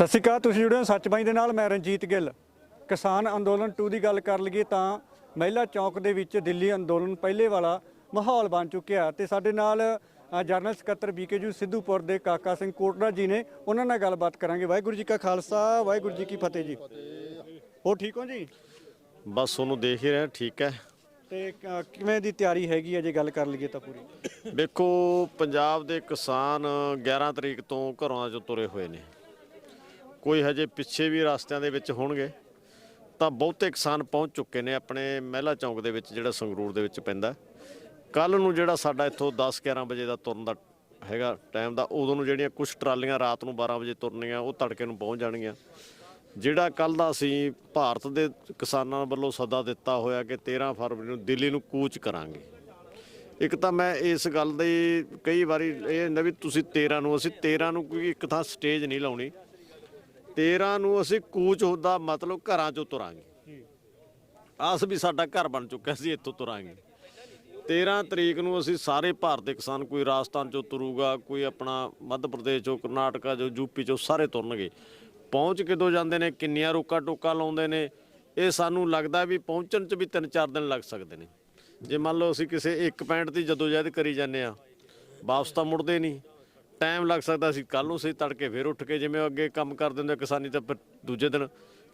ਸਤਿ ਸ਼੍ਰੀ ਅਕਾਲ ਤੁਸੀਂ ਜੁੜੇ ਹੋ ਸੱਚ ਬਾਈ ਦੇ ਨਾਲ ਮੈਂ ਰਣਜੀਤ ਗਿੱਲ। ਕਿਸਾਨ ਅੰਦੋਲਨ 2 ਦੀ ਗੱਲ ਕਰ ਲਈਏ ਤਾਂ ਮਹਿਲਾ ਚੌਕ ਦੇ ਵਿੱਚ ਦਿੱਲੀ ਅੰਦੋਲਨ ਪਹਿਲੇ ਵਾਲਾ ਮਾਹੌਲ ਬਣ ਚੁੱਕਿਆ ਤੇ ਸਾਡੇ ਨਾਲ ਜਨਰਲ ਸਕੱਤਰ ਬੀਕੇਜੂ ਸਿੱਧੂਪੁਰ ਦੇ ਕਾਕਾ ਸਿੰਘ ਕੋਟੜਾ ਜੀ ਨੇ ਉਹਨਾਂ ਨਾਲ ਗੱਲਬਾਤ ਕਰਾਂਗੇ। ਵਾਹਿਗੁਰੂ ਜੀ ਕਾ ਖਾਲਸਾ ਵਾਹਿਗੁਰੂ ਜੀ ਕੀ ਫਤਿਹ ਜੀ। ਹੋ ਠੀਕ ਹੋ ਜੀ? ਬਸ ਉਹਨੂੰ ਦੇਖ ਹੀ ਰਹੇ ਠੀਕ ਹੈ। ਤੇ ਕਿਵੇਂ ਦੀ ਤਿਆਰੀ ਹੈਗੀ ਹੈ ਜੇ ਗੱਲ ਕਰ ਲਈਏ ਤਾਂ ਪੂਰੀ? ਵੇਖੋ ਪੰਜਾਬ ਦੇ ਕਿਸਾਨ 11 ਤਰੀਕ ਤੋਂ ਘਰਾਂ ਚੋਂ ਤੁਰੇ ਹੋਏ ਨੇ। ਕੋਈ ਹਜੇ ਪਿੱਛੇ ਵੀ ਰਸਤਿਆਂ ਦੇ ਵਿੱਚ ਹੋਣਗੇ, ਤਾਂ ਬਹੁਤੇ ਕਿਸਾਨ ਪਹੁੰਚ ਚੁੱਕੇ ਨੇ ਆਪਣੇ ਮਹਿਲਾ ਚੌਂਕ ਦੇ ਵਿੱਚ ਜਿਹੜਾ ਸੰਗਰੂਰ ਦੇ ਵਿੱਚ ਪੈਂਦਾ ਕੱਲ ਨੂੰ ਜਿਹੜਾ ਸਾਡਾ ਇੱਥੋਂ 10 11 ਵਜੇ ਦਾ ਤੁਰਨ ਦਾ ਹੈਗਾ ਟਾਈਮ ਦਾ, ਉਦੋਂ ਨੂੰ ਜਿਹੜੀਆਂ ਕੁਝ ਟਰਾਲੀਆਂ ਰਾਤ ਨੂੰ 12 ਵਜੇ ਤੁਰਨੀਆਂ, ਉਹ ਤੜਕੇ ਨੂੰ ਪਹੁੰਚ ਜਾਣਗੀਆਂ। ਜਿਹੜਾ ਕੱਲ ਦਾ ਅਸੀਂ ਭਾਰਤ ਦੇ ਕਿਸਾਨਾਂ ਵੱਲੋਂ ਸੱਦਾ ਦਿੱਤਾ ਹੋਇਆ ਕਿ 13 ਫਰਵਰੀ ਨੂੰ ਦਿੱਲੀ ਨੂੰ ਕੂਚ ਕਰਾਂਗੇ। ਇੱਕ ਤਾਂ ਮੈਂ ਇਸ ਗੱਲ ਦੀ ਕਈ ਵਾਰੀ ਇਹ ਹੁੰਦਾ ਵੀ ਤੁਸੀਂ 13 ਨੂੰ, ਅਸੀਂ 13 ਨੂੰ ਕੋਈ ਇੱਕ ਥਾਂ ਸਟੇਜ ਨਹੀਂ ਲਾਉਣੀ। 13 ਨੂੰ ਅਸੀਂ ਕੂਚ ਹੁੰਦਾ, ਮਤਲਬ ਘਰਾਂ ਚੋਂ ਤੁਰਾਂਗੇ। ਆਸ ਵੀ ਸਾਡਾ ਘਰ ਬਣ ਚੁੱਕਾ ਸੀ, ਇੱਥੋਂ ਤੁਰਾਂਗੇ। 13 ਤਰੀਕ ਨੂੰ ਅਸੀਂ ਸਾਰੇ ਭਾਰਤ ਦੇ ਕਿਸਾਨ ਕੋਈ ਰਾਜਸਥਾਨ ਚੋਂ ਤੁਰੂਗਾ, ਕੋਈ ਆਪਣਾ ਮੱਧ ਪ੍ਰਦੇਸ਼ ਚੋਂ, ਕਰਨਾਟਕਾ ਚੋਂ ਯੂਪੀ ਚੋਂ ਸਾਰੇ ਤੁਰਨਗੇ। ਪਹੁੰਚ ਕਿਦੋਂ ਜਾਂਦੇ ਨੇ, ਕਿੰਨੀਆਂ ਰੋਕਾ ਟੋਕਾ ਲਾਉਂਦੇ ਨੇ, ਇਹ ਸਾਨੂੰ ਲੱਗਦਾ ਵੀ ਪਹੁੰਚਣ 'ਚ ਵੀ 3-4 ਦਿਨ ਲੱਗ ਸਕਦੇ ਨੇ। ਜੇ ਮੰਨ ਲਓ ਅਸੀਂ ਕਿਸੇ ਇੱਕ ਪੈਂਟ ਦੀ ਜਦੋਂ ਜਦੋਜਹਿਦ ਕਰੀ ਜਾਂਦੇ ਆ ਵਾਪਸ ਤਾਂ ਮੁੜਦੇ ਨਹੀਂ। ਟਾਈਮ ਲੱਗ ਸਕਦਾ ਸੀ ਕੱਲ ਨੂੰ ਅਸੀਂ ਤੜਕੇ ਫੇਰ ਉੱਠ ਕੇ ਜਿਵੇਂ ਅੱਗੇ ਕੰਮ ਕਰ ਦਿੰਦੇ ਕਿਸਾਨੀ ਤਾਂ ਦੂਜੇ ਦਿਨ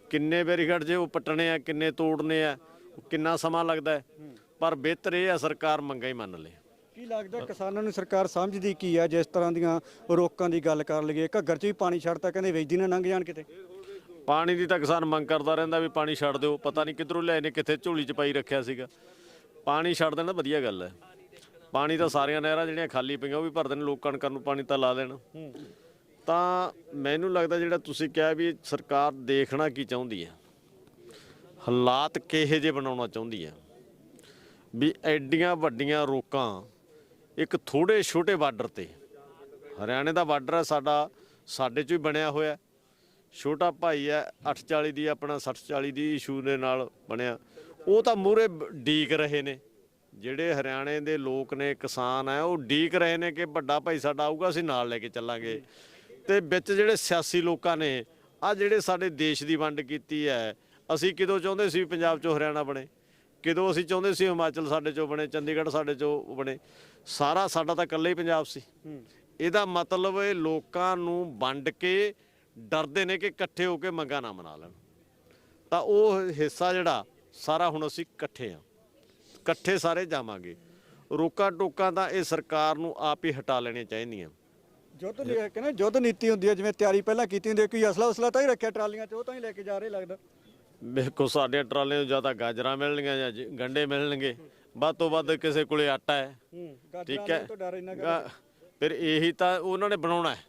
ਕਿੰਨੇ ਬੈਰੀਕੇਡ ਜੇ ਉਹ ਪੱਟਣੇ ਆ ਕਿੰਨੇ ਤੋੜਨੇ ਆ ਕਿੰਨਾ ਸਮਾਂ ਲੱਗਦਾ। ਪਰ ਬਿਹਤਰ ਇਹ ਆ ਸਰਕਾਰ ਮੰਗਾ ਹੀ ਮੰਨ ਲੇ ਕੀ ਲੱਗਦਾ ਕਿਸਾਨਾਂ ਨੂੰ ਸਰਕਾਰ ਸਮਝਦੀ ਕੀ ਆ ਜਿਸ ਤਰ੍ਹਾਂ ਦੀਆਂ ਰੋਕਾਂ ਦੀ ਗੱਲ ਕਰ ਲਈਏ ਘੱਗਰ 'ਚ ਵੀ ਪਾਣੀ ਛੱਡਤਾ ਕਹਿੰਦੇ ਵੇਚਦੀ ਨਾ ਲੰਘ ਜਾਣ ਕਿਤੇ। ਪਾਣੀ ਦੀ ਤਾਂ ਕਿਸਾਨ ਮੰਗ ਕਰਦਾ ਰਹਿੰਦਾ ਵੀ ਪਾਣੀ ਛੱਡ ਦਿਓ ਪਤਾ ਨਹੀਂ ਕਿੱਧਰੋਂ ਲਿਆਏ ਨੇ ਕਿੱਥੇ ਝੋਲੀ 'ਚ ਪਾਈ ਰੱਖਿਆ ਸੀਗਾ। ਪਾਣੀ ਛੱਡ ਦੇਣਾ ਵਧੀਆ ਗੱਲ ਹੈ। ਪਾਣੀ ਤਾਂ ਸਾਰੀਆਂ ਨਹਿਰਾਂ ਜਿਹੜੀਆਂ ਖਾਲੀ ਪਈਆਂ, ਉਹ ਵੀ ਭਰ ਦੇਣ ਲੋਕ ਕਣਕਾਂ ਨੂੰ ਪਾਣੀ ਤਾਂ ਲਾ ਦੇਣ। ਤਾਂ ਮੈਨੂੰ ਲੱਗਦਾ ਜਿਹੜਾ ਤੁਸੀਂ ਕਿਹਾ ਵੀ ਸਰਕਾਰ ਦੇਖਣਾ ਕੀ ਚਾਹੁੰਦੀ ਹੈ, ਹਾਲਾਤ ਕਿਹੇ ਜੇ ਬਣਾਉਣਾ ਚਾਹੁੰਦੀ ਹੈ, ਵੀ ਐਡੀਆਂ ਵੱਡੀਆਂ ਰੋਕਾਂ ਇੱਕ ਥੋੜੇ ਛੋਟੇ ਬਾਰਡਰ ਤੇ, ਹਰਿਆਣੇ ਦਾ ਬਾਰਡਰ ਹੈ, ਸਾਡਾ, ਸਾਡੇ ਚੋਂ ਹੀ ਬਣਿਆ ਹੋਇਆ ਛੋਟਾ ਭਾਈ ਹੈ 840 ਦੀ ਆਪਣਾ 6040 ਦੀ ਇਸ਼ੂ ਦੇ ਨਾਲ ਬਣਿਆ। ਉਹ ਤਾਂ ਮੂਰੇ ਡੀਕ ਰਹੇ ਨੇ। ਜਿਹੜੇ ਹਰਿਆਣੇ ਦੇ ਲੋਕ ਨੇ, ਕਿਸਾਨ ਹੈ, ਉਹ ਡੀਕ ਰਹੇ ਨੇ ਕਿ ਵੱਡਾ ਭਾਈ ਸਾਡਾ ਆਊਗਾ, ਅਸੀਂ ਨਾਲ ਲੈ ਕੇ ਚੱਲਾਂਗੇ। ਤੇ ਵਿੱਚ ਜਿਹੜੇ ਸਿਆਸੀ ਲੋਕਾਂ ਨੇ ਆ ਜਿਹੜੇ ਸਾਡੇ ਦੇਸ਼ ਦੀ ਵੰਡ ਕੀਤੀ ਹੈ, ਅਸੀਂ ਕਿਦੋਂ ਚਾਹੁੰਦੇ ਸੀ ਪੰਜਾਬ ਚੋਂ ਹਰਿਆਣਾ ਬਣੇ? ਕਿਦੋਂ ਅਸੀਂ ਚਾਹੁੰਦੇ ਸੀ ਹਿਮਾਚਲ ਸਾਡੇ ਚੋਂ ਬਣੇ, ਚੰਡੀਗੜ੍ਹ ਸਾਡੇ ਚੋਂ ਬਣੇ? ਸਾਰਾ ਸਾਡਾ ਤਾਂ ਇਕੱਲਾ ਹੀ ਪੰਜਾਬ ਸੀ। ਇਹਦਾ ਮਤਲਬ ਇਹ ਲੋਕਾਂ ਨੂੰ ਵੰਡ ਕੇ ਡਰਦੇ ਨੇ ਕਿ ਇਕੱਠੇ ਹੋ ਕੇ ਮੰਗਾ ਨਾ ਮਨਾ ਲੈਣ। ਤਾਂ ਉਹ ਹਿੱਸਾ ਜਿਹੜਾ, ਸਾਰਾ ਹੁਣ ਅਸੀਂ ਇਕੱਠੇ ਆ। ਇਕੱਠੇ ਸਾਰੇ ਜਾਵਾਂਗੇ। ਰੋਕਾ ਟੋਕਾਂ ਤਾਂ ਇਹ ਸਰਕਾਰ ਨੂੰ ਆਪ ਹੀ ਹਟਾ ਲੈਣੀਆਂ ਚਾਹੀਦੀਆਂ। ਜੁੱਧ ਨੀ- ਕਹਿੰਦੇ ਜੁੱਧ ਨੀਤੀ ਹੁੰਦੀ ਹੈ ਜਿਵੇਂ ਤਿਆਰੀ ਪਹਿਲਾਂ ਕੀਤੀ ਹੁੰਦੀ ਹੈ ਕੋਈ ਅਸਲਾ ਉਸਲਾ ਤਾਂ ਹੀ ਰੱਖਿਆ ਟਰਾਲੀਆਂ 'ਚ ਉਹ ਤਾਂ ਹੀ ਲੈ ਕੇ ਜਾ ਰਹੇ ਲੱਗਦਾ। ਵੇਖੋ ਸਾਡੇ ਟਰਾਲੇ ਨੂੰ ਜ਼ਿਆਦਾ ਗਾਜਰਾਂ ਮਿਲਣਗੀਆਂ ਜਾਂ ਜ- ਗੰਡੇ ਮਿਲਣਗੇ। ਵੱਧ ਤੋਂ ਵੱਧ ਕਿਸੇ ਕੋਲੇ ਆਟਾ ਹੈ। ਠੀਕ ਹੈ। ਤੋਂ ਡਰ ਇੰਨਾ ਗਾ- ਫਿਰ ਇਹੀ ਤਾਂ ਉਹਨਾਂ ਨੇ ਬਣਾਉਣਾ ਹੈ।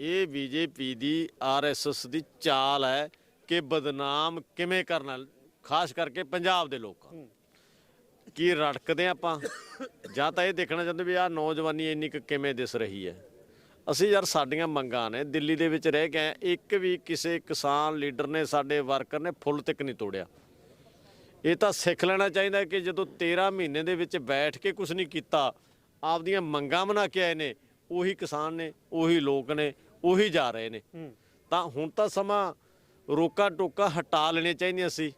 ਇਹ ਬੀਜੇਪੀ ਦੀ ਆਰਐਸਐਸ ਦੀ ਚਾਲ ਹੈ ਕਿ ਬਦਨਾਮ ਕਿਵੇਂ ਕਰਨਾ ਖਾਸ ਕਰਕੇ ਪੰਜਾਬ ਦੇ ਲੋਕਾਂ ਨੂੰ। ਕੀ ਰੜਕਦੇ ਆਪਾਂ? ਜਾਂ ਤਾਂ ਇਹ ਦੇਖਣਾ ਚਾਹੁੰਦੇ ਵੀ ਆਹ ਨੌਜਵਾਨੀ ਇੰਨੀ ਕੁ ਕਿਵੇਂ ਦਿਸ ਰਹੀ ਹੈ? ਅਸੀਂ ਯਾਰ ਸਾਡੀਆਂ ਮੰਗਾਂ ਨੇ ਦਿੱਲੀ ਦੇ ਵਿੱਚ ਰਹਿ ਕੇ ਇੱਕ ਵੀ ਕਿਸੇ ਕਿਸਾਨ ਲੀਡਰ ਨੇ ਸਾਡੇ ਵਰਕਰ ਨੇ ਫੁੱਲ ਤੱਕ ਨਹੀਂ ਤੋੜਿਆ। ਇਹ ਤਾਂ ਸਿੱਖ ਲੈਣਾ ਚਾਹੀਦਾ ਕਿ ਜਦੋਂ 13 ਮਹੀਨੇ ਦੇ ਵਿੱਚ ਬੈਠ ਕੇ ਕੁਝ ਨਹੀਂ ਕੀਤਾ ਆਪਦੀਆਂ ਮੰਗਾਂ ਬਣਾ ਕੇ ਆਏ ਨੇ ਉਹੀ ਕਿਸਾਨ ਨੇ ਉਹੀ ਲੋਕ ਨੇ ਉਹੀ ਜਾ ਰਹੇ ਨੇ। ਤਾਂ ਹੁਣ ਤਾਂ ਸਮਾਂ ਰੋਕਾ ਟੋਕਾ ਹਟਾ ਲੈਣੇ ਚਾਹੀਦੀਆਂ ਸੀ।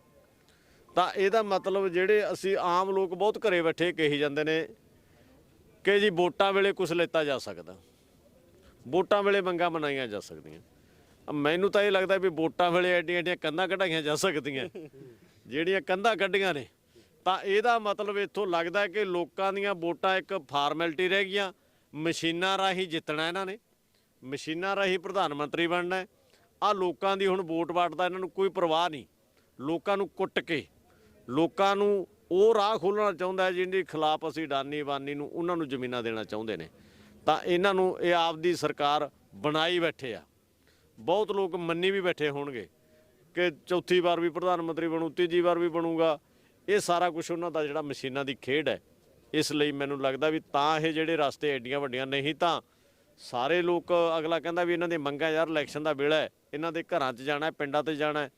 ਤਾਂ ਇਹਦਾ ਮਤਲਬ ਜਿਹੜੇ ਅਸੀਂ ਆਮ ਲੋਕ ਬਹੁਤ ਘਰੇ ਬੈਠੇ ਕਹੀ ਜਾਂਦੇ ਨੇ ਕਿ ਜੀ ਵੋਟਾਂ ਵੇਲੇ ਕੁਝ ਲੈਤਾ ਜਾ ਸਕਦਾ। ਵੋਟਾਂ ਵੇਲੇ ਮੰਗਾਂ ਮਨਾਈਆਂ ਜਾ ਸਕਦੀਆਂ। ਮੈਨੂੰ ਤਾਂ ਇਹ ਲੱਗਦਾ ਵੀ ਵੋਟਾਂ ਵੇਲੇ ਐਡੀਆਂ ਐਡੀਆਂ ਕੰਧਾਂ ਕਢਾਈਆਂ ਜਾ ਸਕਦੀਆਂ। ਜਿਹੜੀਆਂ ਕੰਧਾਂ ਕੱਢੀਆਂ ਨੇ, ਤਾਂ ਇਹਦਾ ਮਤਲਬ ਇੱਥੋਂ ਲੱਗਦਾ ਕਿ ਲੋਕਾਂ ਦੀਆਂ ਵੋਟਾਂ ਇੱਕ ਫਾਰਮੈਲਿਟੀ ਰਹਿ ਗਈਆਂ। ਮਸ਼ੀਨਾਂ ਰਾਹੀਂ ਜਿੱਤਣਾ ਇਹਨਾਂ ਨੇ। ਮਸ਼ੀਨਾਂ ਰਾਹੀਂ ਪ੍ਰਧਾਨ ਮੰਤਰੀ ਬਣਨਾ ਆ ਲੋਕਾਂ ਦੀ ਹੁਣ ਵੋਟ ਵਾਟ ਦਾ ਇਹਨਾਂ ਨੂੰ ਕੋਈ ਪਰਵਾਹ ਨਹੀਂ। ਲੋਕਾਂ ਨੂੰ ਕੁੱਟ ਕੇ ਲੋਕਾਂ ਨੂੰ ਉਹ ਰਾਹ ਖੋਲਣਾ ਚਾਹੁੰਦਾ ਹੈ ਜਿਹਦੇ ਖਿਲਾਫ ਅਸੀਂ ਡਾਨੀ ਬਾਨੀ ਨੂੰ ਉਹਨਾਂ ਨੂੰ ਜ਼ਮੀਨਾਂ ਦੇਣਾ ਚਾਹੁੰਦੇ ਨੇ। ਤਾਂ ਇਹਨਾਂ ਨੂੰ ਇਹ ਆਪਦੀ ਸਰਕਾਰ ਬਣਾਈ ਬੈਠੇ ਆ। ਬਹੁਤ ਲੋਕ ਮੰਨੀ ਵੀ ਬੈਠੇ ਹੋਣਗੇ ਕਿ ਚੌਥੀ ਵਾਰ ਵੀ ਪ੍ਰਧਾਨ ਮੰਤਰੀ ਬਣੂ, ਤੀਜੀ ਵਾਰ ਵੀ ਬਣੂਗਾ। ਇਹ ਸਾਰਾ ਕੁਝ ਉਹਨਾਂ ਦਾ ਜਿਹੜਾ ਮਸ਼ੀਨਾਂ ਦੀ ਖੇਡ ਹੈ। ਇਸ ਲਈ ਮੈਨੂੰ ਲੱਗਦਾ ਵੀ ਤਾਂ ਇਹ ਜਿਹੜੇ ਰਸਤੇ ਐਡੀਆਂ ਵੱਡੀਆਂ ਨਹੀਂ ਤਾਂ ਸਾਰੇ ਲੋਕ ਅਗਲਾ ਕਹਿੰਦਾ ਵੀ ਇਹਨਾਂ ਦੇ ਮੰਗਾਂ ਯਾਰ, ਇਲੈਕਸ਼ਨ ਦਾ ਵੇਲਾ ਹੈ। ਇਹਨਾਂ ਦੇ ਘਰਾਂ 'ਚ ਜਾਣਾ ਪਿੰਡਾਂ 'ਤੇ ਜਾਣਾ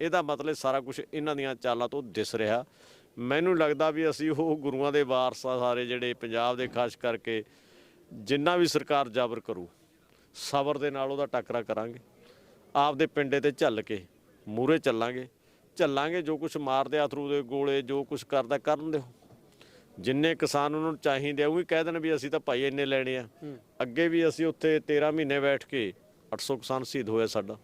ਇਹਦਾ ਮਤਲਬ ਸਾਰਾ ਕੁਝ ਇਹਨਾਂ ਦੀਆਂ ਚਾਲਾਂ ਤੋਂ ਦਿਸ ਰਿਹਾ। ਮੈਨੂੰ ਲੱਗਦਾ ਵੀ ਅਸੀਂ ਉਹ ਗੁਰੂਆਂ ਦੇ ਵਾਰਸ ਆ ਸਾਰੇ ਜਿਹੜੇ ਪੰਜਾਬ ਦੇ ਖਾਸ ਕਰਕੇ ਜਿੰਨਾ ਵੀ ਸਰਕਾਰ ਜਾਬਰ ਕਰੂ ਸਬਰ ਦੇ ਨਾਲ ਉਹਦਾ ਟੱਕਰਾ ਕਰਾਂਗੇ। ਆਪਦੇ ਪਿੰਡੇ ਤੇ ਝੱਲ ਕੇ ਮੂਰੇ ਚੱਲਾਂਗੇ। ਚੱਲਾਂਗੇ ਜੋ ਕੁਝ ਮਾਰਦੇ ਅਥਰੂ ਦੇ ਗੋਲੇ ਜੋ ਕੁਝ ਕਰਦਾ ਕਰਨ ਦਿਓ। ਜਿੰਨੇ ਕਿਸਾਨ ਉਹਨਾਂ ਨੂੰ ਚਾਹੀਦੇ ਆ ਉਹ ਵੀ ਕਹਿ ਦੇਣ ਵੀ ਅਸੀਂ ਤਾਂ ਭਾਈ ਇੰਨੇ ਲੈਣੇ ਆ। ਅੱਗੇ ਵੀ ਅਸੀਂ ਉੱਥੇ 13 ਮਹੀਨੇ ਬੈਠ ਕੇ 800 ਕਿਸਾਨ ਸ਼ਹੀਦ ਹੋਇਆ ਸਾਡਾ।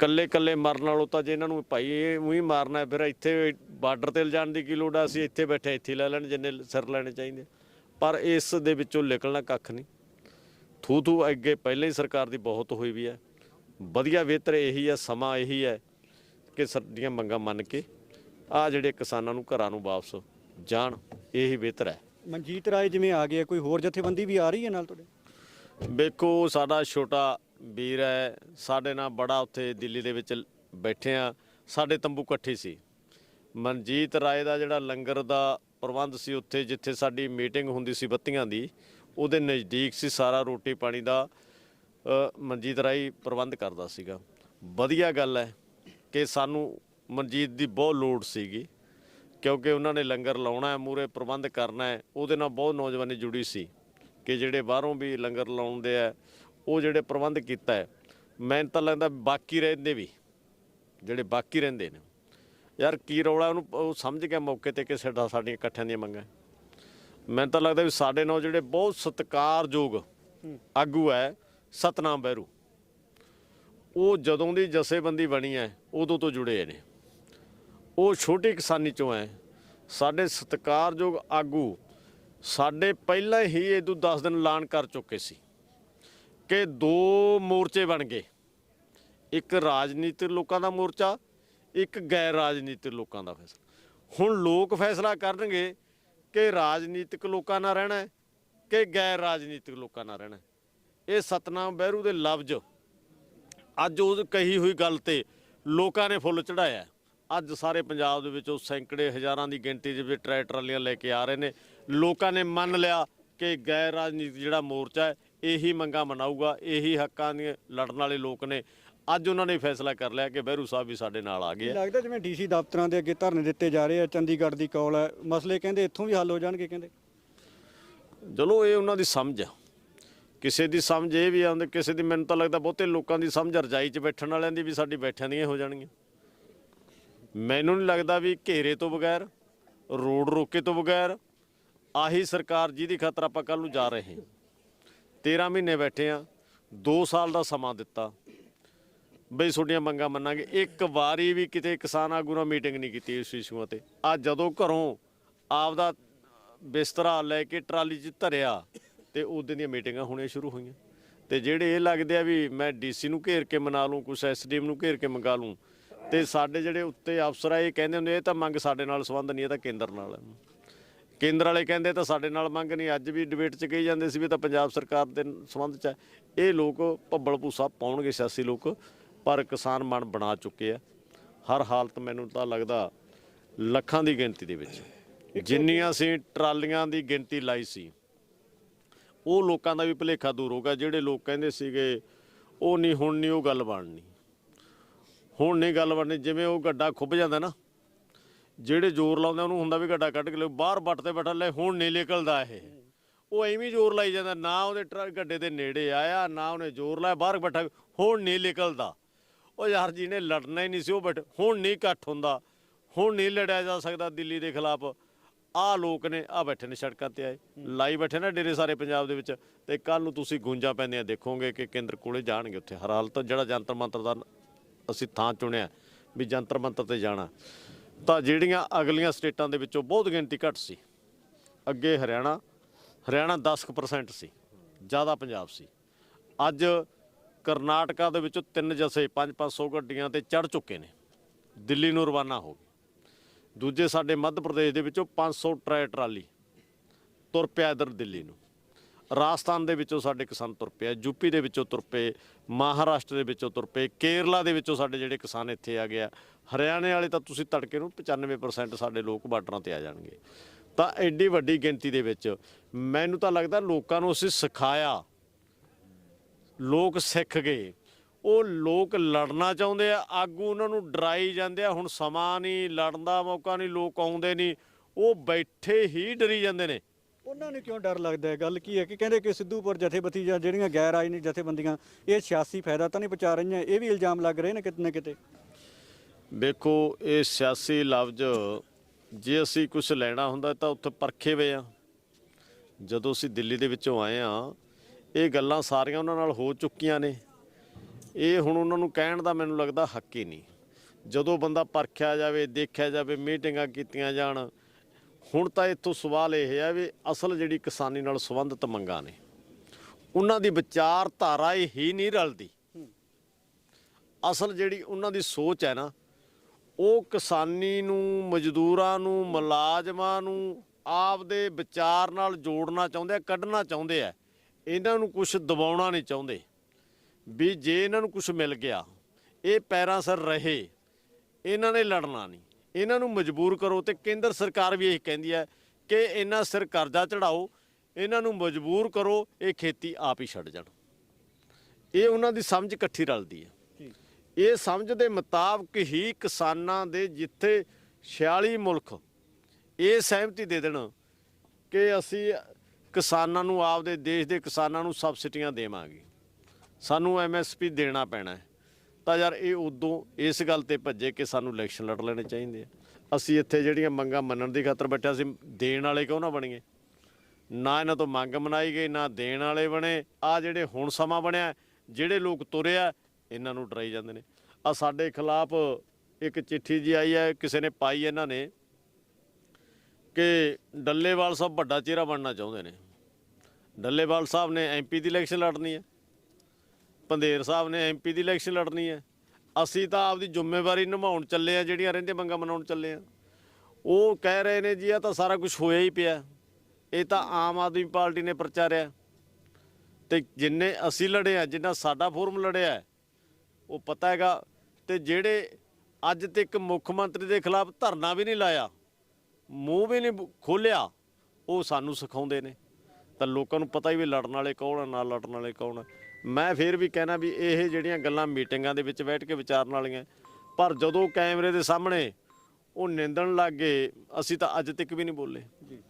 ਕੱਲੇ ਕੱਲੇ ਮਰਨ ਨਾਲੋਂ ਤਾਂ ਜੇ ਇਹਨਾਂ ਨੂੰ ਭਾਈ ਇਹ ਉਹੀ ਮਾਰਨਾ ਫਿਰ ਇੱਥੇ ਬਾਰਡਰ ਤੇ ਲਿਜਾਣ ਦੀ ਕੀ ਲੋੜ ਆ ਅਸੀਂ ਇੱਥੇ ਬੈਠੇ ਇੱਥੇ ਲੈ ਲੈਣ ਜਿੰਨੇ ਸਿਰ ਲੈਣੇ ਚਾਹੀਦੇ। ਪਰ ਇਸ ਦੇ ਵਿੱਚੋਂ ਨਿਕਲਣਾ ਕੱਖ ਨਹੀਂ। ਥੂ ਥੂ ਅੱਗੇ ਪਹਿਲਾਂ ਹੀ ਸਰਕਾਰ ਦੀ ਬਹੁਤ ਹੋਈ ਵੀ ਹੈ। ਵਧੀਆ ਬਿਹਤਰ ਇਹੀ ਹੈ ਸਮਾਂ ਇਹੀ ਹੈ ਕਿ ਸਾਡੀਆਂ ਮੰਗਾਂ ਮੰਨ ਕੇ ਆ ਜਿਹੜੇ ਕਿਸਾਨਾਂ ਨੂੰ ਘਰਾਂ ਨੂੰ ਵਾਪਸ ਜਾਣ ਇਹੀ ਬਿਹਤਰ ਹੈ। ਮਨਜੀਤ ਰਾਏ ਜਿਵੇਂ ਆ ਗਿਆ ਕੋਈ ਹੋਰ ਜਥੇਬੰਦੀ ਵੀ ਆ ਰਹੀ ਹੈ ਨਾਲ ਤੁਹਾਡੇ? ਵੇਖੋ ਸਾਡਾ ਛੋਟਾ ਵੀਰ ਹੈ, ਸਾਡੇ ਨਾਲ ਬੜਾ ਉੱਥੇ ਦਿੱਲੀ ਦੇ ਵਿੱਚ ਬੈਠੇ ਆ। ਸਾਡੇ ਤੰਬੂ ਇਕੱਠੇ ਸੀ। ਮਨਜੀਤ ਰਾਏ ਦਾ ਜਿਹੜਾ ਲੰਗਰ ਦਾ ਪ੍ਰਬੰਧ ਸੀ ਉੱਥੇ, ਜਿੱਥੇ ਸਾਡੀ ਮੀਟਿੰਗ ਹੁੰਦੀ ਸੀ ਬੱਤੀਆਂ ਦੀ, ਉਹਦੇ ਨਜ਼ਦੀਕ ਸੀ ਸਾਰਾ ਰੋਟੀ ਪਾਣੀ ਦਾ ਮਨਜੀਤ ਰਾਏ ਪ੍ਰਬੰਧ ਕਰਦਾ ਸੀਗਾ। ਵਧੀਆ ਗੱਲ ਹੈ ਕਿ ਸਾਨੂੰ ਮਨਜੀਤ ਦੀ ਬਹੁਤ ਲੋੜ ਸੀਗੀ, ਕਿਉਂਕਿ ਉਹਨਾਂ ਨੇ ਲੰਗਰ ਲਾਉਣਾ ਹੈ ਮੂਰੇ ਪ੍ਰਬੰਧ ਕਰਨਾ ਹੈ, ਉਹਦੇ ਨਾਲ ਬਹੁਤ ਨੌਜਵਾਨੀ ਜੁੜੀ ਸੀ ਕਿ ਜਿਹੜੇ ਬਾਹਰੋਂ ਵੀ ਲੰਗਰ ਲਾਉਂਦੇ ਆ ਉਹ ਜਿਹੜੇ ਪ੍ਰਬੰਧ ਕੀਤਾ ਹੈ, ਮੈਨੂੰ ਤਾਂ ਲੱਗਦਾ ਬਾਕੀ ਰਹਿੰਦੇ ਵੀ, ਜਿਹੜੇ ਬਾਕੀ ਰਹਿੰਦੇ ਨੇ। ਯਾਰ ਕੀ ਰੌਲਾ ਉਹਨੂੰ, ਉਹ ਸਮਝ ਗਿਆ ਮੌਕੇ ਤੇ ਕਿ ਸਾਡਾ ਸਾਡੀਆਂ ਇਕੱਠਿਆਂ ਦੀਆਂ ਮੰਗਾਂ। ਮੈਨੂੰ ਤਾਂ ਲੱਗਦਾ ਵੀ ਸਾਡੇ ਨਾਲ ਜਿਹੜੇ ਬਹੁਤ ਸਤਿਕਾਰਯੋਗ ਆਗੂ ਹੈ, ਸਤਨਾਮ ਬਹਿਰੂ, ਉਹ ਜਦੋਂ ਦੀ ਜਥੇਬੰਦੀ ਬਣੀ ਹੈ, ਉਦੋਂ ਤੋਂ ਜੁੜੇ ਨੇ। ਉਹ ਛੋਟੀ ਕਿਸਾਨੀ ਚੋਂ ਹੈ। ਸਾਡੇ ਸਤਿਕਾਰਯੋਗ ਆਗੂ ਸਾਡੇ ਪਹਿਲਾਂ ਹੀ ਇਹ ਤੋਂ 10 ਦਿਨ ਐਲਾਨ ਕਰ ਚੁੱਕੇ ਸੀ। ਕਿ ਦੋ ਮੋਰਚੇ ਬਣ ਗਏ। ਇੱਕ ਰਾਜਨੀਤਿਕ ਲੋਕਾਂ ਦਾ ਮੋਰਚਾ, ਇੱਕ ਗੈਰ ਰਾਜਨੀਤਿਕ ਲੋਕਾਂ ਦਾ ਫੈਸਲਾ। ਹੁਣ ਲੋਕ ਫੈਸਲਾ ਕਰਨਗੇ ਕਿ ਰਾਜਨੀਤਿਕ ਲੋਕਾਂ ਨਾਲ ਰਹਿਣਾ ਕਿ ਗੈਰ ਰਾਜਨੀਤਿਕ ਲੋਕਾਂ ਨਾਲ ਰਹਿਣਾ ਇਹ ਸਤਨਾਮ ਬਹਿਰੂ ਦੇ ਲਫ਼ਜ਼ ਅੱਜ ਉਹ ਕਹੀ ਹੋਈ ਗੱਲ ਤੇ ਲੋਕਾਂ ਨੇ ਫੁੱਲ ਚੜਾਇਆ ਅੱਜ ਸਾਰੇ ਪੰਜਾਬ ਦੇ ਵਿੱਚ ਉਹ ਸੈਂਕੜੇ ਹਜ਼ਾਰਾਂ ਦੀ ਗਿਣਤੀ ਦੇ ਵਿੱਚ ਟਰੈ ਟਰਾਲੀਆਂ ਲੈ ਕੇ ਆ ਰਹੇ ਨੇ। ਲੋਕਾਂ ਨੇ ਮੰਨ ਲਿਆ ਕਿ ਗੈਰ ਰਾਜਨੀਤਿਕ ਜਿਹੜਾ ਮੋਰਚਾ ਹੈ ਇਹੀ ਮੰਗਾਂ ਮਨਾਊਗਾ ਇਹੀ ਹੱਕਾਂ ਦੀਆਂ ਲੜਨ ਵਾਲੇ ਲੋਕ ਨੇ। ਅੱਜ ਉਹਨਾਂ ਨੇ ਫੈਸਲਾ ਕਰ ਲਿਆ ਕਿ ਬਹਿਰੂ ਸਾਹਿਬ ਵੀ ਸਾਡੇ ਨਾਲ ਆ ਗਏ ਲੱਗਦਾ ਜਿਵੇਂ ਡੀਸੀ ਦਫ਼ਤਰਾਂ ਦੇ ਅੱਗੇ ਧਰਨੇ ਦਿੱਤੇ ਜਾ ਰਹੇ ਆ ਚੰਡੀਗੜ੍ਹ ਦੀ ਕੌਲ ਹੈ। ਮਸਲੇ ਕਹਿੰਦੇ ਇੱਥੋਂ ਵੀ ਹੱਲ ਹੋ ਜਾਣਗੇ ਕਹਿੰਦੇ। ਚਲੋ ਇਹ ਉਹਨਾਂ ਦੀ ਸਮਝ ਆ। ਕਿਸੇ ਦੀ ਸਮਝ ਇਹ ਵੀ ਆਉਂਦੀ ਕਿਸੇ ਦੀ ਮੈਨੂੰ ਤਾਂ ਲੱਗਦਾ ਬਹੁਤੇ ਲੋਕਾਂ ਦੀ ਸਮਝ ਰਜਾਈ 'ਚ ਬੈਠਣ ਵਾਲਿਆਂ ਦੀ ਵੀ ਸਾਡੀ ਬੈਠਿਆਂ ਦੀਆਂ ਹੋ ਜਾਣਗੀਆਂ। ਮੈਨੂੰ ਨਹੀਂ ਲੱਗਦਾ ਵੀ ਘੇਰੇ ਤੋਂ ਬਗੈਰ ਰੋਡ ਰੋਕੇ ਤੋਂ ਬਗੈਰ ਆਹੀ ਸਰਕਾਰ ਜਿਹਦੀ ਖਾਤਰ ਆਪਾਂ ਕੱਲ ਨੂੰ ਜਾ ਰਹੇ ਹਾਂ। 13 ਮਹੀਨੇ ਬੈਠੇ ਆ 2 ਸਾਲ ਦਾ ਸਮਾਂ ਦਿੱਤਾ। ਬਈ ਤੁਹਾਡੀਆਂ ਮੰਗਾਂ ਮੰਨਾਂਗੇ। ਇੱਕ ਵਾਰੀ ਵੀ ਕਿਤੇ ਕਿਸਾਨ ਆਗੂ ਨਾਲ ਮੀਟਿੰਗ ਨਹੀਂ ਕੀਤੀ ਇਸ ਇਸ਼ੂਆਂ ਤੇ। ਆ ਜਦੋਂ ਘਰੋਂ ਆਪਦਾ ਬਿਸਤਰਾ ਲੈ ਕੇ ਟਰਾਲੀ 'ਚ ਧਰਿਆ ਤੇ ਉਦੋਂ ਦੀਆਂ ਮੀਟਿੰਗਾਂ ਹੋਣੀਆਂ ਸ਼ੁਰੂ ਹੋਈਆਂ। ਤੇ ਜਿਹੜੇ ਇਹ ਲੱਗਦੇ ਆ ਵੀ ਮੈਂ ਡੀਸੀ ਨੂੰ ਘੇਰ ਕੇ ਮਨਾ ਲੂੰ, ਕੁਛ ਐਸਡੀਐਮ ਨੂੰ ਘੇਰ ਕੇ ਮੰਗਾ ਲੂੰ, ਤੇ ਸਾਡੇ ਜਿਹੜੇ ਉੱਤੇ ਅਫਸਰ ਆ, ਇਹ ਕਹਿੰਦੇ ਹੁੰਦੇ ਇਹ ਤਾਂ ਮੰਗ ਸਾਡੇ ਨਾਲ ਸੰਬੰਧ ਨਹੀਂ, ਇਹ ਤਾਂ ਕੇਂਦਰ ਨਾਲ ਹੈ ਕੇਂਦਰ ਵਾਲੇ ਕਹਿੰਦੇ ਤਾਂ ਸਾਡੇ ਨਾਲ ਮੰਗ ਨਹੀਂ, ਅੱਜ ਵੀ ਡਿਬੇਟ 'ਚ ਕਹੀ ਜਾਂਦੇ ਸੀ ਵੀ ਤਾਂ ਪੰਜਾਬ ਸਰਕਾਰ ਦੇ ਸੰਬੰਧ 'ਚ ਹੈ। ਇਹ ਲੋਕ ਭੱਬਲ ਭੂਸਾ ਪਾਉਣਗੇ, ਸਿਆਸੀ ਲੋਕ, ਪਰ ਕਿਸਾਨ ਮਨ ਬਣਾ ਚੁੱਕੇ ਆ। ਹਰ ਹਾਲਤ ਮੈਨੂੰ ਤਾਂ ਲੱਗਦਾ ਲੱਖਾਂ ਦੀ ਗਿਣਤੀ ਦੇ ਵਿੱਚ। ਜਿੰਨੀਆਂ ਅਸੀਂ ਟਰਾਲੀਆਂ ਦੀ ਗਿਣਤੀ ਲਾਈ ਸੀ, ਉਹ ਲੋਕਾਂ ਦਾ ਵੀ ਭੁਲੇਖਾ ਦੂਰ ਹੋ ਗਿਆ। ਜਿਹੜੇ ਲੋਕ ਕਹਿੰਦੇ ਸੀਗੇ, ਉਹ ਨਹੀਂ ਹੁਣ ਨਹੀਂ ਉਹ ਗੱਲ ਬਣਨੀ। ਹੁਣ ਨਹੀਂ ਗੱਲ ਬਣਨੀ, ਜਿਵੇਂ ਉਹ ਗੱਡਾ ਖੁੱਭ ਜਾਂਦਾ ਨਾ ਜਿਹੜੇ ਜ਼ੋਰ ਲਾਉਂਦੇ ਉਹਨੂੰ ਹੁੰਦਾ ਵੀ ਗੱਡਾ ਕੱਢ ਕੇ ਲਿਓ ਬਾਹਰ ਬੱਟ ਤੇ ਬੈਠਾ, ਲੈ ਹੁਣ ਨਹੀਂ ਨਿਕਲਦਾ ਇਹ। ਉਹ ਐਵੇਂ ਜ਼ੋਰ ਲਾਈ ਜਾਂਦਾ, ਨਾ ਉਹਦੇ ਟਰੱਕ ਗੱਡੇ ਦੇ ਨੇੜੇ ਆਇਆ, ਨਾ ਉਹਨੇ ਜ਼ੋਰ ਲਾਇਆ, ਬਾਹਰ ਬੈਠਾ, ਹੁਣ ਨਹੀਂ ਨਿਕਲਦਾ। ਉਹ ਯਾਰ ਜੀ ਨੇ ਲੜਨਾ ਹੀ ਨਹੀਂ ਸੀ, ਉਹ ਬੈਠ, ਹੁਣ ਨਹੀਂ ਇਕੱਠ ਹੁੰਦਾ, ਹੁਣ ਨਹੀਂ ਲੜਿਆ ਜਾ ਸਕਦਾ ਦਿੱਲੀ ਦੇ ਖਿਲਾਫ। ਆਹ ਲੋਕ ਨੇ ਆ ਬੈਠੇ ਨੇ ਸੜਕਾਂ ਤੇ ਆਏ, ਲਾਈ ਬੈਠੇ ਨਾ ਡੇਰੇ ਸਾਰੇ ਪੰਜਾਬ ਦੇ ਵਿੱਚ, ਤੇ ਕੱਲ ਨੂੰ ਤੁਸੀਂ ਗੁੰਜਾ ਪੈਂਦੀਆਂ ਦੇਖੋਗੇ ਕਿ ਕੇਂਦਰ ਕੋਲੇ ਜਾਣਗੇ ਉੱਥੇ। ਹਰ ਹਾਲਤ, ਜਿਹੜਾ ਜੰਤਰ ਮੰਤਰ ਦਾ ਅਸੀਂ ਥਾਂ ਚੁਣਿਆ, ਵੀ ਜੰਤਰ ਮੰਤਰ ਤੇ ਜਾਣਾ। ਤਾਂ ਜਿਹੜੀਆਂ ਅਗਲੀਆਂ ਸਟੇਟਾਂ ਦੇ ਵਿੱਚੋਂ ਬਹੁਤ ਗਿਣਤੀ ਘੱਟ ਸੀ। ਅੱਗੇ ਹਰਿਆਣਾ ਹਰਿਆਣਾ 10% ਸੀ, ਜ਼ਿਆਦਾ ਪੰਜਾਬ ਸੀ। ਅੱਜ ਕਰਨਾਟਕਾ ਦੇ ਵਿੱਚੋਂ ਤਿੰਨ ਜਥੇ 5-500 ਗੱਡੀਆਂ ਤੇ ਚੜ ਚੁੱਕੇ ਨੇ। ਦਿੱਲੀ ਨੂੰ ਰਵਾਨਾ ਹੋ ਗਏ। ਦੂਜੇ ਸਾਡੇ ਮੱਧ ਪ੍ਰਦੇਸ਼ ਦੇ ਵਿੱਚੋਂ 500 ਟਰੈ ਟਰਾਲੀ ਤੁਰ ਪਿਆ ਇਧਰ ਦਿੱਲੀ ਨੂੰ। ਰਾਜਸਥਾਨ ਦੇ ਵਿੱਚੋਂ ਸਾਡੇ ਕਿਸਾਨ ਤੁਰ ਪਿਆ ਯੂਪੀ ਦੇ ਵਿੱਚੋਂ ਤੁਰ ਪਏ, ਮਹਾਰਾਸ਼ਟਰ ਦੇ ਵਿੱਚੋਂ ਤੁਰ ਪਏ, ਕੇਰਲਾ ਦੇ ਵਿੱਚੋਂ ਸਾਡੇ ਜਿਹੜੇ ਕਿਸਾਨ ਇੱਥੇ ਆ ਗਿਆ ਹਰਿਆਣੇ ਵਾਲੇ ਤਾਂ ਤੁਸੀਂ ਤੜਕੇ ਨੂੰ 95% ਸਾਡੇ ਲੋਕ ਬਾਰਡਰਾਂ ਤੇ ਆ ਜਾਣਗੇ। ਤਾਂ ਐਡੀ ਵੱਡੀ ਗਿਣਤੀ ਦੇ ਵਿੱਚ ਮੈਨੂੰ ਤਾਂ ਲੱਗਦਾ ਲੋਕਾਂ ਨੂੰ ਅਸੀਂ ਸਿਖਾਇਆ। ਲੋਕ ਸਿੱਖ ਗਏ। ਉਹ ਲੋਕ ਲੜਨਾ ਚਾਹੁੰਦੇ ਆ, ਆਗੂ ਉਹਨਾਂ ਨੂੰ ਡਰਾਈ ਜਾਂਦੇ ਆ, ਹੁਣ ਸਮਾਂ ਨਹੀਂ, ਲੜਨ ਦਾ ਮੌਕਾ ਨਹੀਂ, ਲੋਕ ਆਉਂਦੇ ਨਹੀਂ, ਉਹ ਬੈਠੇ ਹੀ ਡਰੀ ਜਾਂਦੇ ਨੇ। ਉਹਨਾਂ ਨੂੰ ਕਿਉਂ ਡਰ ਲੱਗਦਾ ਹੈ? ਗੱਲ ਕੀ ਹੈ ਕਿ ਕਹਿੰਦੇ ਕਿ ਸਿੱਧੂਪੁਰ ਜਥੇਬੰਦੀ ਜਾਂ ਜਿਹੜੀਆਂ ਗੈਰ ਰਾਜਨੀਤਿਕ ਜਥੇਬੰਦੀਆਂ, ਇਹ ਸਿਆਸੀ ਫਾਇਦਾ ਤਾਂ ਨਹੀਂ ਪਹੁੰਚਾ ਰਹੀਆਂ, ਇਹ ਵੀ ਇਲਜ਼ਾਮ ਲੱਗ ਰਹੇ ਨੇ ਕਿਤੇ ਨਾ ਕਿਤੇ। ਵੇਖੋ, ਇਹ ਸਿਆਸੀ ਲਫ਼ਜ਼, ਜੇ ਅਸੀਂ ਕੁਝ ਲੈਣਾ ਹੁੰਦਾ ਤਾਂ ਉੱਥੇ ਪਰਖੇ ਵੇ ਆ। ਜਦੋਂ ਅਸੀਂ ਦਿੱਲੀ ਦੇ ਵਿੱਚੋਂ ਆਏ ਆ, ਇਹ ਗੱਲਾਂ ਸਾਰੀਆਂ ਉਹਨਾਂ ਨਾਲ ਹੋ ਚੁੱਕੀਆਂ ਨੇ। ਇਹ ਹੁਣ ਉਹਨਾਂ ਨੂੰ ਕਹਿਣ ਦਾ ਮੈਨੂੰ ਲੱਗਦਾ ਹੱਕ ਹੀ ਨਹੀਂ। ਜਦੋਂ ਬੰਦਾ ਪਰਖਿਆ ਜਾਵੇ, ਦੇਖਿਆ ਜਾਵੇ, ਮੀਟਿੰਗਾਂ ਕੀਤੀਆਂ ਜਾਣ, ਹੁਣ ਤਾਂ ਇੱਥੋਂ ਸਵਾਲ ਇਹ ਹੈ ਵੀ ਅਸਲ ਜਿਹੜੀ ਕਿਸਾਨੀ ਨਾਲ ਸੰਬੰਧਿਤ ਮੰਗਾਂ ਨੇ, ਉਹਨਾਂ ਦੀ ਵਿਚਾਰਧਾਰਾ ਹੀ ਨਹੀਂ ਰਲਦੀ। ਅਸਲ ਜਿਹੜੀ ਉਹਨਾਂ ਦੀ ਸੋਚ ਹੈ ਨਾ ਉਹ ਕਿਸਾਨੀ ਨੂੰ, ਮਜ਼ਦੂਰਾਂ ਨੂੰ, ਮੁਲਾਜ਼ਮਾਂ ਨੂੰ ਆਪਦੇ ਵਿਚਾਰ ਨਾਲ ਜੋੜਨਾ ਚਾਹੁੰਦੇ ਆ, ਕੱਢਣਾ ਚਾਹੁੰਦੇ ਆ। ਇਹਨਾਂ ਨੂੰ ਕੁਝ ਦਬਾਉਣਾ ਨਹੀਂ ਚਾਹੁੰਦੇ। ਵੀ ਜੇ ਇਹਨਾਂ ਨੂੰ ਕੁਝ ਮਿਲ ਗਿਆ, ਇਹ ਪੈਰਾਂ ਸਿਰ ਰਹੇ, ਇਹਨਾਂ ਨੇ ਲੜਨਾ ਨਹੀਂ। ਇਹਨਾਂ ਨੂੰ ਮਜਬੂਰ ਕਰੋ ਤੇ ਕੇਂਦਰ ਸਰਕਾਰ ਵੀ ਇਹ ਕਹਿੰਦੀ ਹੈ ਕਿ ਇਹਨਾਂ ਸਿਰ ਕਰਜ਼ਾ ਚੜਾਓ ਇਹਨਾਂ ਨੂੰ ਮਜਬੂਰ ਕਰੋ, ਇਹ ਖੇਤੀ ਆਪ ਹੀ ਛੱਡ ਜਾਣ। ਇਹ ਉਹਨਾਂ ਦੀ ਸਮਝ ਇਕੱਠੀ ਰਲਦੀ ਹੈ। ਇਹ ਸਮਝ ਦੇ ਮੁਤਾਬਕ ਹੀ ਕਿਸਾਨਾਂ ਦੇ ਜਿੱਥੇ 46 ਮੁਲਕ ਇਹ ਸਹਿਮਤੀ ਦੇ ਦੇਣ ਕਿ ਅਸੀਂ ਕਿਸਾਨਾਂ ਨੂੰ ਆਪਦੇ ਦੇਸ਼ ਦੇ ਕਿਸਾਨਾਂ ਨੂੰ ਸਬਸਿਡੀਆਂ ਦੇਵਾਂਗੇ। ਸਾਨੂੰ ਐਮਐਸਪੀ ਦੇਣਾ ਪੈਣਾ ਹੈ। ਤਾਂ ਯਾਰ ਇਹ ਉਦੋਂ ਇਸ ਗੱਲ ਤੇ ਭੱਜੇ ਕਿ ਸਾਨੂੰ ਇਲੈਕਸ਼ਨ ਲੜ ਲੈਣੇ ਚਾਹੀਦੇ ਆ। ਅਸੀਂ ਇੱਥੇ ਜਿਹੜੀਆਂ ਮੰਗਾਂ ਮੰਨਣ ਦੀ ਖਾਤਰ ਬੈਠੇ ਅਸੀਂ ਦੇਣ ਵਾਲੇ ਕਿਉਂ ਨਾ ਬਣੀਏ? ਨਾ ਇਹਨਾਂ ਤੋਂ ਮੰਗ ਮਨਾਈ ਗਈ, ਨਾ ਦੇਣ ਵਾਲੇ ਬਣੇ। ਆ ਜਿਹੜੇ ਹੁਣ ਸਮਾਂ ਬਣਿਆ, ਜਿਹੜੇ ਲੋਕ ਤੁਰਿਆ ਇਹਨਾਂ ਨੂੰ ਡਰਾਈ ਜਾਂਦੇ ਨੇ। ਆ ਸਾਡੇ ਖਿਲਾਫ ਇੱਕ ਚਿੱਠੀ ਜੀ ਆਈ ਹੈ, ਕਿਸੇ ਨੇ ਪਾਈ ਇਹਨਾਂ ਨੇ ਕਿ ਡੱਲੇਵਾਲ ਸਾਹਿਬ ਵੱਡਾ ਚਿਹਰਾ ਬਣਨਾ ਚਾਹੁੰਦੇ ਨੇ। ਡੱਲੇਵਾਲ ਸਾਹਿਬ ਨੇ ਐਮਪੀ ਦੀ ਇਲੈਕਸ਼ਨ ਲੜਨੀ ਹੈ, ਪੰਧੇਰ ਸਾਹਿਬ ਨੇ ਐਮਪੀ ਦੀ ਇਲੈਕਸ਼ਨ ਲੜਨੀ ਹੈ। ਅਸੀਂ ਤਾਂ ਆਪਦੀ ਜ਼ਿੰਮੇਵਾਰੀ ਨਿਭਾਉਣ ਚੱਲੇ ਆ ਜਿਹੜੀਆਂ ਰਹਿੰਦੀਆਂ ਮੰਗਾਂ ਮਨਾਉਣ ਚੱਲੇ ਆ ਉਹ ਕਹਿ ਰਹੇ ਨੇ ਜੀ, ਇਹ ਤਾਂ ਸਾਰਾ ਕੁਝ ਹੋਇਆ ਹੀ ਪਿਆ। ਇਹ ਤਾਂ ਆਮ ਆਦਮੀ ਪਾਰਟੀ ਨੇ ਪ੍ਰਚਾਰਿਆ। ਤੇ ਜਿੰਨੇ ਅਸੀਂ ਲੜੇ ਆ ਜਿੰਨਾ ਸਾਡਾ ਫੋਰਮ ਲੜਿਆ ਉਹ ਪਤਾ ਹੈਗਾ ਤੇ ਜਿਹੜੇ ਅੱਜ ਤੱਕ ਮੁੱਖ ਮੰਤਰੀ ਦੇ ਖਿਲਾਫ ਧਰਨਾ ਵੀ ਨਹੀਂ ਲਾਇਆ ਮੂੰਹ ਵੀ ਨਹੀਂ ਖੋਲਿਆ ਉਹ ਸਾਨੂੰ ਸਿਖਾਉਂਦੇ ਨੇ। ਤਾਂ ਲੋਕਾਂ ਨੂੰ ਪਤਾ ਹੀ ਵੀ ਲੜਨ ਵਾਲੇ ਕੌਣ ਆ ਨਾ ਲੜਨ ਵਾਲੇ ਕੌਣ ਆ। ਮੈਂ ਫੇਰ ਵੀ ਕਹਿਣਾ ਵੀ ਇਹ ਜਿਹੜੀਆਂ ਗੱਲਾਂ ਮੀਟਿੰਗਾਂ ਦੇ ਵਿੱਚ ਬੈਠ ਕੇ ਵਿਚਾਰਨ ਵਾਲੀਆਂ ਪਰ ਜਦੋਂ ਕੈਮਰੇ ਦੇ ਸਾਹਮਣੇ ਉਹ ਨਿੰਦਣ ਲੱਗ ਗਏ ਅਸੀਂ ਤਾਂ ਅੱਜ ਤੱਕ ਵੀ ਨਹੀਂ ਬੋਲੇ।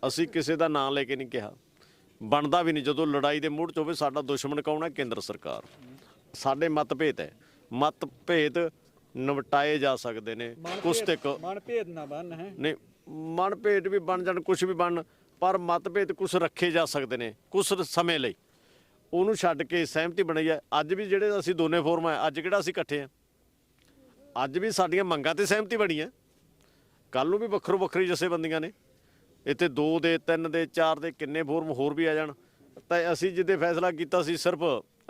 ਅਸੀਂ ਕਿਸੇ ਦਾ ਨਾਂ ਲੈ ਕੇ ਨਹੀਂ ਕਿਹਾ। ਬਣਦਾ ਵੀ ਨਹੀਂ ਜਦੋਂ ਲੜਾਈ ਦੇ ਮੂਡ 'ਚ ਹੋਵੇ ਸਾਡਾ ਦੁਸ਼ਮਣ ਕੌਣ ਹੈ? ਕੇਂਦਰ ਸਰਕਾਰ। ਸਾਡੇ ਮਤਭੇਦ ਹੈ। ਮਤਭੇਦ ਨਿਵਟਾਏ ਜਾ ਸਕਦੇ ਨੇ। ਕੁਛ ਤੱਕ ਮਨ ਭੇਦ ਨਾ ਬੰਨ ਹੈ। ਨਹੀਂ ਮਨਭੇਦ ਵੀ ਬਣ ਜਾਣ ਕੁਝ ਵੀ ਬਣ ਪਰ ਮਤਭੇਦ ਕੁਝ ਰੱਖੇ ਜਾ ਸਕਦੇ ਨੇ ਕੁਝ ਸਮੇਂ ਲਈ। ਉਹਨੂੰ ਛੱਡ ਕੇ ਸਹਿਮਤੀ ਬਣਾਈ ਹੈ ਅੱਜ ਵੀ ਜਿਹੜੇ ਅਸੀਂ ਦੋਨੇ ਫੋਰਮ ਆ ਅੱਜ ਕਿਹੜਾ ਅਸੀਂ ਇਕੱਠੇ ਆ? ਅੱਜ ਵੀ ਸਾਡੀਆਂ ਮੰਗਾਂ ਤੇ ਸਹਿਮਤੀ ਬਣੀ ਹੈ ਕੱਲ ਨੂੰ ਵੀ ਵੱਖਰੋ ਵੱਖਰੀ ਜਥੇਬੰਦੀਆਂ ਨੇ। ਇੱਥੇ 2 ਦੇ 3 ਦੇ 4 ਦੇ ਕਿੰਨੇ ਫੋਰਮ ਹੋਰ ਵੀ ਆ ਜਾਣ। ਤਾਂ ਅਸੀਂ ਜਿੱਦੇ ਫੈਸਲਾ ਕੀਤਾ ਸੀ ਸਿਰਫ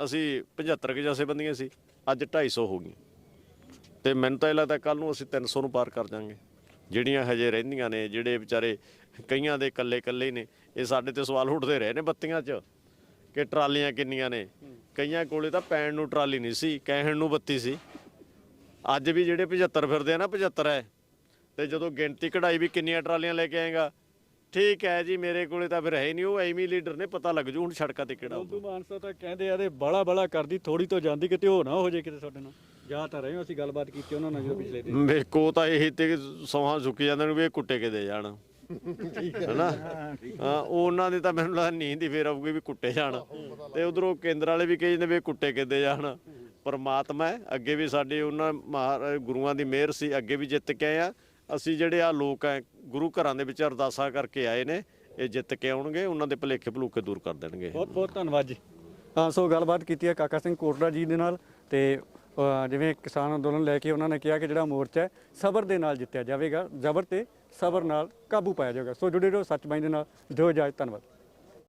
ਅਸੀਂ 75 ਕੁ ਜਥੇਬੰਦੀਆਂ ਸੀ। ਅੱਜ 250 ਹੋ ਗਈਆਂ। ਤੇ ਮੈਨੂੰ ਤਾਂ ਇਹ ਲੱਗਦਾ ਕੱਲ ਨੂੰ ਅਸੀਂ 300 ਨੂੰ ਪਾਰ ਕਰ ਜਾਾਂਗੇ। ਜਿਹੜੀਆਂ ਹਜੇ ਰਹਿੰਦੀਆਂ ਨੇ, ਜਿਹੜੇ ਵਿਚਾਰੇ ਕਈਆਂ ਦੇ ਇਕੱਲੇ ਇਕੱਲੇ ਨੇ, ਇਹ ਸਾਡੇ ਤੇ ਸਵਾਲ ਉੱਠਦੇ ਰਹੇ ਨੇ ਬੱਤੀਆਂ 'ਚ ਕਿ ਟਰਾਲੀਆਂ ਕਿੰਨੀਆਂ ਨੇ। ਕਈਆਂ ਕੋਲੇ ਤਾਂ ਪੈਣ ਨੂੰ ਟਰਾਲੀ ਨਹੀਂ ਸੀ, ਕਹਿਣ ਨੂੰ ਬੱਤੀ ਸੀ। ਅੱਜ ਵੀ ਜਿਹੜੇ 75 ਫਿਰਦੇ ਆ ਨਾ 75 ਹੈ। ਤੇ ਜਦੋਂ ਗਿਣਤੀ ਕਢਾਈ ਵੀ ਕਿੰਨੀਆਂ ਟਰਾਲੀਆਂ ਲੈ ਕੇ ਆਏਗਾ ਠੀਕ ਹੈ ਜੀ ਮੇਰੇ ਕੋਲੇ ਤਾਂ ਫਿਰ ਹੈ ਹੀ ਨਹੀਂ ਉਹ ਐਵੇਂ ਹੀ ਲੀਡਰ ਨੇ ਪਤਾ ਲੱਗ ਜੂ ਹੁਣ ਸੜਕਾਂ ਤੇ ਕਿਹੜਾ ਹੋਊਗਾ। ਉਦੋਂ ਮਾਨਸਾ ਤਾਂ ਕਹਿੰਦੇ ਆ ਤੇ ਬੜਾ ਬੜਾ ਕਰਦੀ ਥੋੜੀ ਤੋਂ ਜਾਂਦੀ ਕਿਤੇ ਉਹ ਨਾ ਹੋ ਜੇ ਕਿਤੇ ਸਾਡੇ ਨਾਲ। ਜਾ ਤਾਂ ਰਹੇ ਹੋ ਅਸੀਂ ਗੱਲਬਾਤ ਕੀਤੀ ਉਹਨਾਂ ਨਾਲ ਜਦੋਂ ਪਿਛਲੇ ਦਿਨ। ਮੇਕੋ ਤਾਂ ਇਹ ਤੇ ਸੌਹਾਂ ਸੁੱਕ ਜਾਂਦੇ ਨੇ ਵੀ ਇਹ ਕੁੱਟੇ ਕੇ ਦੇ ਜਾਣ। ਹੈਨਾ? ਹਾਂ ਉਹ ਉਹਨਾਂ ਦੀ ਤਾਂ ਮੈਨੂੰ ਲੱਗਦਾ ਨੀਂਦ ਹੀ ਫੇਰ ਆਊਗੀ ਵੀ ਕੁੱਟੇ ਜਾਣ। ਤੇ ਉਧਰੋਂ ਕੇਂਦਰ ਵਾਲੇ ਵੀ ਕਹੀ ਜਾਂਦੇ ਵੀ ਇਹ ਕੁੱਟੇ ਕੇ ਦੇ ਜਾਣ। ਪਰਮਾਤਮਾ ਹੈ ਅੱਗੇ ਵੀ ਸਾਡੇ ਉਹਨਾਂ ਮਹਾਰਾਜ ਗੁਰੂਆਂ ਦੀ ਮਿਹਰ ਸੀ ਅੱਗੇ ਵੀ ਜਿੱਤ ਕੇ ਆਏ ਆ। ਅਸੀਂ ਜਿਹੜੇ ਆ ਲੋਕ ਆ ਗੁਰੂ ਘਰਾਂ ਦੇ ਵਿੱਚ ਅਰਦਾਸਾਂ ਕਰਕੇ ਆਏ ਨੇ ਇਹ ਜਿੱਤ ਕੇ ਆਉਣਗੇ ਉਹਨਾਂ ਦੇ ਭੁਲੇਖੇ ਭਲੂਕੇ ਦੂਰ ਕਰ ਦੇਣਗੇ। ਬਹੁਤ ਬਹੁਤ ਧੰਨਵਾਦ ਜੀ। ਹਾਂ ਸੋ ਗੱਲਬਾਤ ਕੀਤੀ ਹੈ ਕਾਕਾ ਸਿੰਘ ਕੋਟੜਾ ਜੀ ਦੇ ਨਾਲ ਤੇ ਜਿਵੇਂ ਕਿਸਾਨ ਅੰਦੋਲਨ ਲੈ ਕੇ ਉਹਨਾਂ ਨੇ ਕਿਹਾ ਕਿ ਜਿਹੜਾ ਮੋਰਚਾ ਹੈ ਸਬਰ ਦੇ ਨਾਲ ਜਿੱਤਿਆ ਜਾਵੇਗਾ ਜ਼ਬਰ ਤੇ ਸਬਰ ਨਾਲ ਕਾਬੂ ਪਾਇਆ ਜਾਵੇਗਾ। ਸੋ ਜੁੜੇ ਰਹੋ ਸੱਚ ਬਾਈ ਦੇ ਨਾਲ ਦਿਓ ਇਜਾਜ਼ਤ ਧੰਨਵਾਦ।